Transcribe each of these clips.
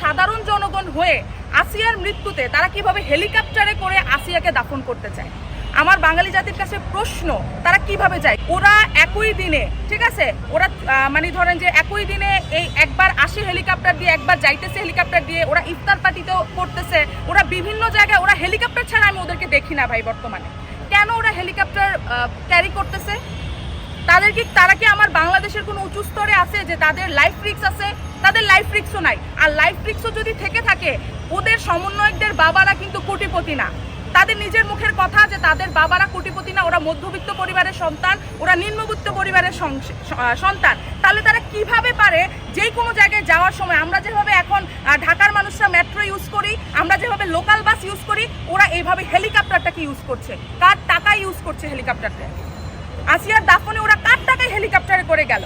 সাধারণ জনগণ হয়ে আসিয়ার মৃত্যুতে তারা কীভাবে হেলিকপ্টারে করে আসিয়াকে দাফন করতে চায়? আমার বাঙালি জাতির কাছে প্রশ্ন, তারা কীভাবে যায়? ওরা একই দিনে, ঠিক আছে? ওরা মানে ধরেন যে একই দিনে এই একবার আসে হেলিকপ্টার দিয়ে, একবার যাইতেছে হেলিকপ্টার দিয়ে, ওরা ইফতার পার্টিতেও করতেছে, ওরা বিভিন্ন জায়গায়, ওরা হেলিকপ্টার ছাড়া আমি ওদেরকে দেখি না ভাই বর্তমানে। কেন ওরা হেলিকপ্টার ক্যারি করতেছে? তাদের কি, তারা কি আমার বাংলাদেশের কোনো উঁচু স্তরে আছে যে তাদের লাইফ রিক্স আছে? তাদের লাইফ রিক্সও নাই। আর লাইফ রিক্সও যদি থেকে থাকে, ওদের সমন্বয়কদের বাবারা কিন্তু কোটিপতি না। তাদের নিজের মুখের কথা যে তাদের বাবারা কোটিপতি না, ওরা মধ্যবিত্ত পরিবারের সন্তান, ওরা নিম্নবিত্ত পরিবারের সন্তান। তাহলে তারা কীভাবে পারে যে কোনো জায়গায় যাওয়ার সময়? আমরা যেভাবে এখন ঢাকার মানুষরা মেট্রো ইউজ করি, আমরা যেভাবে লোকাল বাস ইউজ করি, ওরা এইভাবে হেলিকপ্টারটাকে ইউজ করছে। কার টাকা ইউজ করছে হেলিকপ্টারটা? আসিয়ার দাফনে ওরা কার টাকায় হেলিকপ্টারে করে গেল?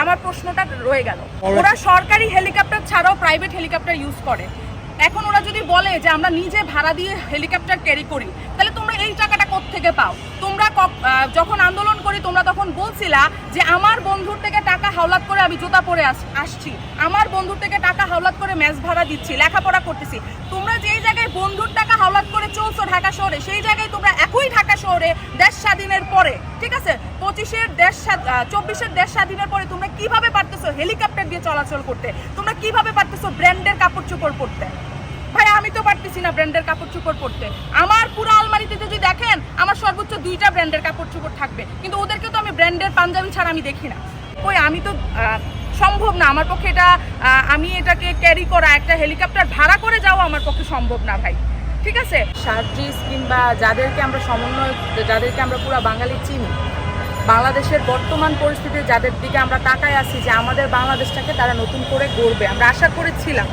আমার প্রশ্নটা রয়ে গেল। ওরা সরকারি হেলিকপ্টার ছাড়াও প্রাইভেট হেলিকপ্টার ইউজ করে। এখন ওরা যদি বলে যে আমরা নিজে ভাড়া দিয়ে হেলিকপ্টার ক্যারি করি তাহলে তোমরা এই টাকাটা থেকে পাও? তোমরা যখন আন্দোলন করি তোমরা তখন বলছিলা যে আমার বন্ধুর থেকে টাকা হাওলাত করে আমি জুতা পরে আসছি। আমার বন্ধুর থেকে টাকা হাওলাত করে ম্যাচ ভাড়া দিচ্ছি লেখাপড়া করতেছি। তোমরা যেই জায়গায় বন্ধুর টাকা হাওলাত করে চলছো ঢাকা শহরে সেই জায়গায় তোমরা একই ঢাকা শহরে দেশ স্বাধীনের পরে ঠিক আছে? পঁচিশের দেশ চব্বিশের দেশ স্বাধীনের পরে তোমরা কীভাবে পারতেছো হেলিকপ্টার দিয়ে চলাচল করতে? তোমরা কীভাবে পারতেছো ব্র্যান্ডের কাপড় চোপড় পরতে? ভাই, আমি তো পারতেছি না ব্র্যান্ডের কাপড় চোপড় পরতে। আমার পুরো আলমারিতে যদি দেখেন, আমার সর্বোচ্চ দুইটা ব্র্যান্ডের কাপড় চোপড় থাকবে। কিন্তু ওদেরকে তো আমি ব্র্যান্ডের পাঞ্জাবি ছাড়া আমি দেখি না। ওই আমি তো সম্ভব না। আমার পক্ষে এটা আমি এটাকে ক্যারি করা, একটা হেলিকপ্টার ভাড়া করে যাওয়া আমার পক্ষে সম্ভব না, ভাই। ঠিক আছে? সার্জিস কিংবা যাদেরকে আমরা সমন্বয় যাদেরকে আমরা পুরো বাঙালি চিনি বাংলাদেশের বর্তমান পরিস্থিতি যাদের দিকে আমরা তাকায় আছি যে আমাদের বাংলাদেশটাকে তারা নতুন করে গড়বে, আমরা আশা করেছিলাম।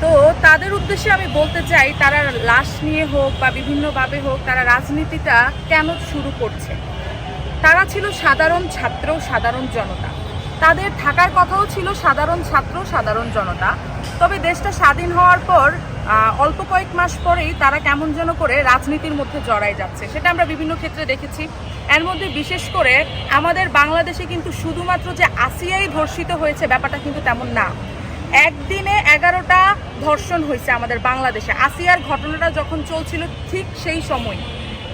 তো তাদের উদ্দেশ্যে আমি বলতে চাই, তারা লাশ নিয়ে হোক বা বিভিন্নভাবে হোক, তারা রাজনীতিটা কেন শুরু করছে? তারা ছিল সাধারণ ছাত্র, সাধারণ জনতা। তাদের থাকার কথাও ছিল সাধারণ ছাত্র, সাধারণ জনতা। তবে দেশটা স্বাধীন হওয়ার পর অল্প কয়েক মাস পরেই তারা কেমন যেন করে রাজনীতির মধ্যে জড়াই যাচ্ছে। সেটা আমরা বিভিন্ন ক্ষেত্রে দেখেছি। এর মধ্যে বিশেষ করে আমাদের বাংলাদেশে কিন্তু শুধুমাত্র যে আসিয়াই ধর্ষিত হয়েছে ব্যাপারটা কিন্তু তেমন না। একদিনে এগারোটা ধর্ষণ হয়েছে আমাদের বাংলাদেশে। আসিয়ার ঘটনাটা যখন চলছিল ঠিক সেই সময়।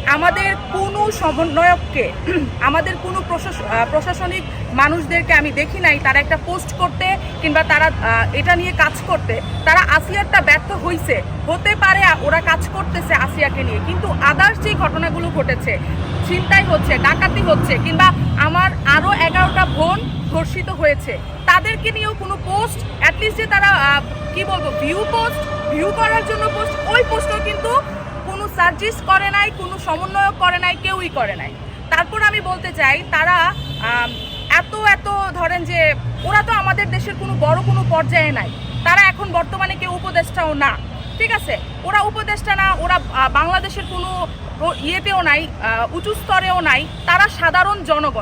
আমাদের কোনো সমন্বয়ককে, আমাদের কোনো প্রশাস- প্রশাসনিক মানুষদেরকে আমি দেখি নাই, তারা একটা পোস্ট করতে কিংবা তারা এটা নিয়ে কাজ করতে, তারা আসিয়ারটা ব্যর্থ হইছে। হতে পারে ওরা কাজ করতেছে আসিয়াকে নিয়ে, কিন্তু আদার্স যে ঘটনাগুলো ঘটেছে চিন্তাই হচ্ছে, ডাকাতি হচ্ছে, কিংবা আমার আরও এগারোটা বোন ধর্ষিত হয়েছে, তাদেরকে নিয়েও কোনো পোস্ট অ্যাটলিস্ট যে তারা কি বলব ভিউ পোস্ট ভিউ করার জন্য পোস্ট ওই পোস্টও কিন্তু কোনো সার্জিস করে নাই, কোনো সমন্বয়ক করে নাই, কেউই করে নাই। তারপর আমি বলতে চাই, তারা এত এত ধরেন যে ওরা তো আমাদের দেশের কোনো বড় কোনো পর্যায়ে নাই। তারা এখন বর্তমানে কেউ উপদেষ্টাও না, ঠিক আছে? ওরা উপদেষ্টা না, ওরা বাংলাদেশের কোনো ইয়েতেও নাই উঁচু স্তরেও নাই, তারা সাধারণ জনগণ।